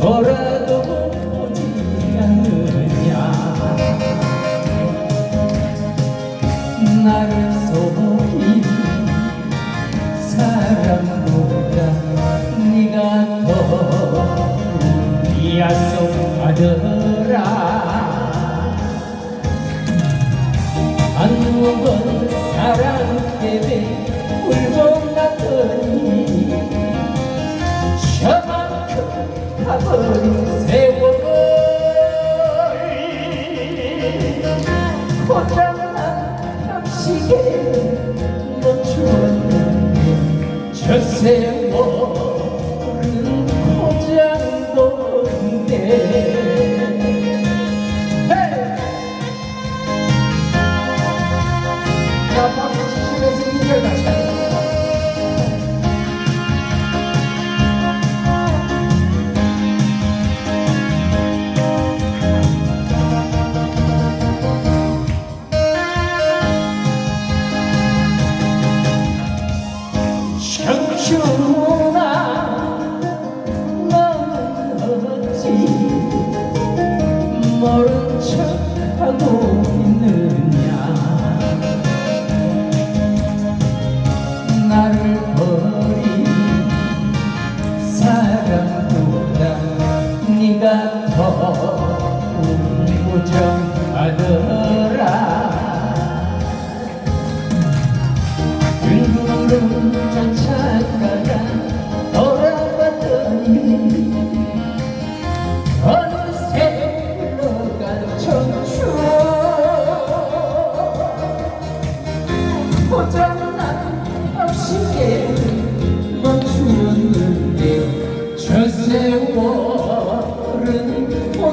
돌아도 보지 않느냐. 나를 속이 사람보다 네가 더 약속하더라. 한번 사랑 때문에 울고 났더니. 가버린 세월을 저 세월 척하고 있느냐? 나를 버린 사람보다 네가 더 부정하더라. 그 구름조차